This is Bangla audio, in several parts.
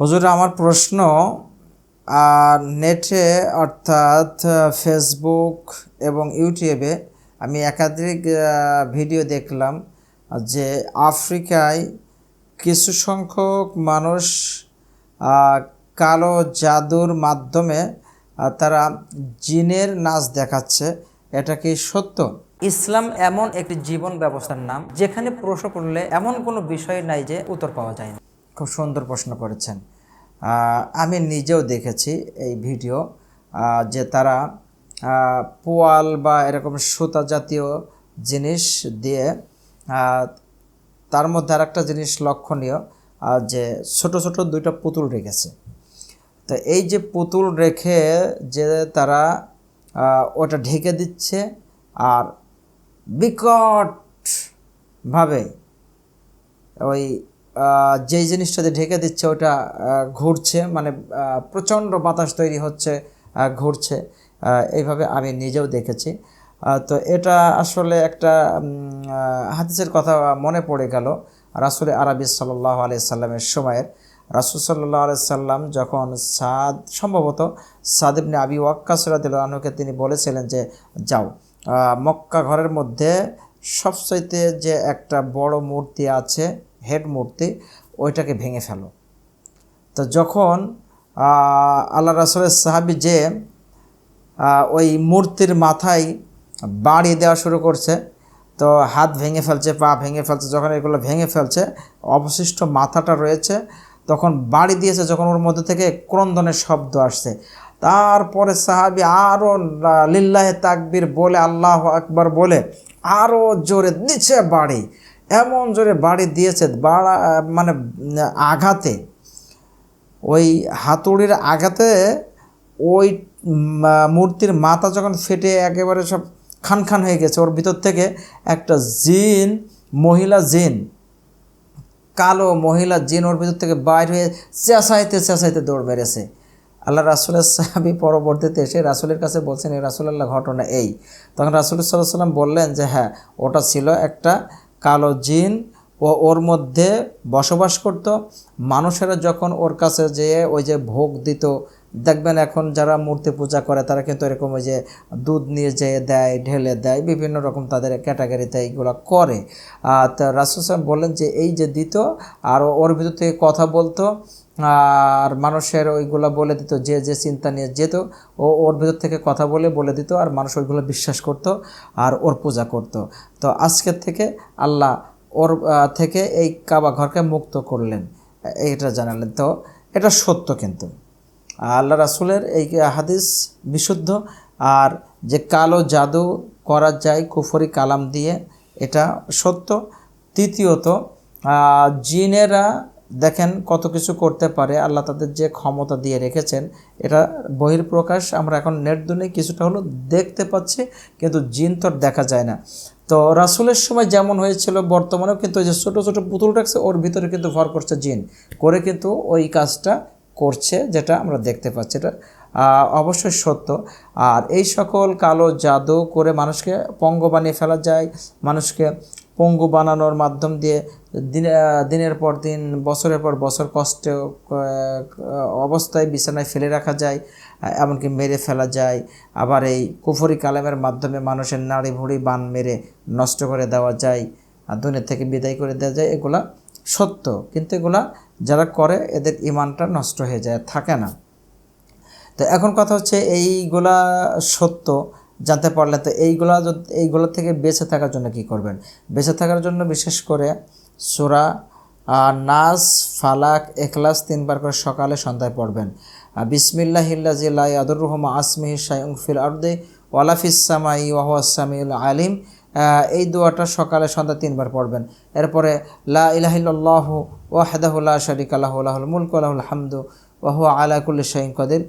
হুজুর, আমার প্রশ্ন নেটে অর্থাৎ ফেসবুক এবং ইউটিউবে আমি একাধিক ভিডিও দেখলাম যে আফ্রিকায় কিছু সংখ্যক মানুষ কালো জাদুর মাধ্যমে তারা জিনের নাচ দেখাচ্ছে। এটা কি সত্য? ইসলাম এমন একটি জীবন ব্যবস্থার নাম, যেখানে প্রশ্ন করলে এমন কোনো বিষয় নাই যে উত্তর পাওয়া যায় না। খুব সুন্দর প্রশ্ন করেছেন। আমি নিজেও দেখেছি এই ভিডিও যে তারা পোয়াল বা এরকম সুতা জাতীয় জিনিস দিয়ে তার মধ্যে আর একটা জিনিস লক্ষণীয় যে ছোট ছোট দুইটা পুতুল রেখেছে। তো এই যে পুতুল রেখে যে তারা ওটা ঢেকে দিচ্ছে আর বিকটভাবে ওই যেই জিনিসটা দিয়ে ঢেকে দিচ্ছে ওটা ঘুরছে মানে প্রচণ্ড বাতাস তৈরি হচ্ছে ঘুরছে এইভাবে আমি নিজেও দেখেছি। তো এটা আসলে একটা হাদিসের কথা মনে পড়ে গেল রাসুল আরবি সাল্লাহ আলিয়া সাল্লামের সময়ের। রাসুল সাল্লাহ আলিয়া সাল্লাম যখন সাদ, সম্ভবত সাদ ইবনে আবি ওয়াক্কাস রাদিল্লাহকে তিনি বলেছিলেন যে, যাও। মক্কা ঘরের মধ্যে সবচাইতে যে একটা বড় মূর্তি আছে হেড মূর্তি ওইটাকে ভেঙে ফেলো। তো যখন আল্লাহ রাসুলের সাহাবি যে ওই মূর্তির মাথায় বাড়ি দেওয়া শুরু করছে, তো হাত ভেঙে ফেলছে, পা ভেঙে ফেলছে, যখন এগুলো ভেঙে ফেলছে, অবশিষ্ট মাথাটা রয়েছে, তখন বাড়ি দিয়েছে, যখন ওর মধ্যে থেকে ক্রন্দনের শব্দ আসছে। তারপরে সাহাবি আরও লিল্লাহে তাকবির বলে, আল্লাহ আকবার বলে আরও জোরে দিচ্ছে বাড়ি এমন জোরে বাড়ি দিয়েছে, বাড়া মানে আঘাতে। ওই হাতুড়ির আঘাতে ওই মূর্তির মাথা যখন ফেটে একেবারে সব খান খান হয়ে গেছে, ওর ভিতর থেকে একটা জিন, মহিলা জিন, কালো মহিলা জিন ওর ভিতর থেকে বাইর হয়ে চেঁচাইতে চেঁচাইতে দৌড় মেরেছে আল্লাহ রাসুলের সাহাবি পরবর্তীতে এসে রাসুলের কাছে বলছেন এই রাসুলাল্লাহ, ঘটনা এই। তখন রাসুল সাল্লাহ সাল্লাম বললেন যে হ্যাঁ ওটা ছিল একটা কালো জিন ও ওর মধ্যে বসবাস করত। মানুষেরা যখন ওর কাছে যেয়ে ওই যে ভোগ দিত, দেখবেন এখন যারা মূর্তি পূজা করে, তারা কিন্তু এরকম ওই যে দুধ নিয়ে যেয়ে দেয়, ঢেলে দেয়, বিভিন্ন রকম তাদের ক্যাটাগরিতে এইগুলো করে। আর তা রাসুল সাহেব বললেন যে, এই যে দিত, আর ওর ভিতর থেকে কথা বলতো আর মানুষের ওইগুলো বলে দিত, যে যে চিন্তা নিয়ে যেত, ও ওর ভিতর থেকে কথা বলে বলে দিত, আর মানুষ ওইগুলো বিশ্বাস করত আর ওর পূজা করত। তো আজকের থেকে আল্লাহ ওর থেকে এই কাবা ঘরকে মুক্ত করলেন। এটা জানালেন। তো এটা সত্য কিন্তু। আল্লাহ রাসুলের এই হাদিস বিশুদ্ধ, আর যে কালো জাদু করা যায় কুফরি কালাম দিয়ে, এটা সত্য। তৃতীয়ত জিনেরা দেখেন কত কিছু করতে পারে, আল্লাহ তাদের যে ক্ষমতা দিয়ে রেখেছেন, এটা বহির্প্রকাশ আমরা এখন নেট দুনে কিছুটা হলো দেখতে পাচ্ছি, কিন্তু জিন তো আর দেখা যায় না। তো রাসুলের সময় যেমন হয়েছিল, বর্তমানেও কিন্তু যে ছোটো ছোটো পুতুল রাখছে, ওর ভিতরে কিন্তু ভর করছে জিন। করে কিন্তু ওই কাজটা করছে, যেটা আমরা দেখতে পাচ্ছি। এটা অবশ্যই সত্য। আর এই সকল কালো জাদু করে মানুষকে পঙ্গ বানিয়ে ফেলা যায়, মানুষকে পঙ্গু বানানোর মাধ্যম দিয়ে দিনে দিনের পর দিন, বছরের পর বছর কষ্টে অবস্থায় বিছানায় ফেলে রাখা যায় এমনকি মেরে ফেলা যায়। আবার এই কুফরি কালামের মাধ্যমে মানুষের নাড়ি ভুড়ি, বান মেরে নষ্ট করে দেওয়া যায় দুনিয়া থেকে বিদায় করে দেওয়া যায়। এগুলা সত্য, কিন্তু এগুলা যারা করে, এদের ইমানটা নষ্ট হয়ে যায়, থাকে না। তো এখন কথা হচ্ছে, এইগুলা সত্য জানতে পারলে তো এইগুলা এইগুলো থেকে বেঁচে থাকার জন্য কি করবেন? বেঁচে থাকার জন্য বিশেষ করে সোরা নাস ফালাক এখলাস তিনবার করে সকালে সন্ধ্যায় পড়বেন। আহ, বিসমিল্লাহ হিল্লাজিল্লাহ আদুর রহমা আসমিহি শাইং ফিল আর্দে ওয়ালাফিসামাই ওয়াহুয়াসামিউল আলিম। এই দোয়াটা সকালে সন্ধ্যা তিনবার পড়বেন। এরপরে লা ইলাহিল্লাহ ওয়াহদাহুল্লাহ শরিক আল্লাহ আল্লাহুল মুলক আল্লাহুল হামদু ওয়াহু আলা কুল্লি শাইন কদির।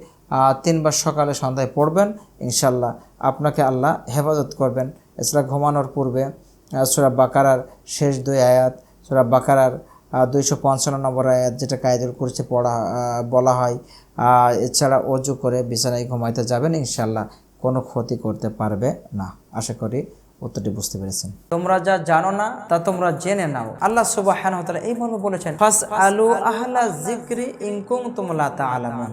তিনবার সকালে সন্ধ্যায় পড়বেন ইনশাল্লাহ আপনাকে আল্লাহ হেফাজত করবেন। এছাড়া ঘুমানোর পূর্বে সুরা বাকারার শেষ দুই আয়াত, সুরা বাকারার দুইশো পঞ্চান্ন নম্বর আয়াত যেটা কায়দুল কুরসি পড়া বলা হয় এছাড়া অজু করে বিছানায় ঘুমাইতে যাবেন ইনশাল্লাহ কোনো ক্ষতি করতে পারবে না। আশা করি উত্তরটি বুঝতে পেরেছেন। তোমরা যা জানো না, তা তোমরা জেনে নাও। আল্লাহ তাআলা এই মর্মে বলেছেন ফাস আলু আহলা যিকরি ইন কুনতুম লা তা'লামুন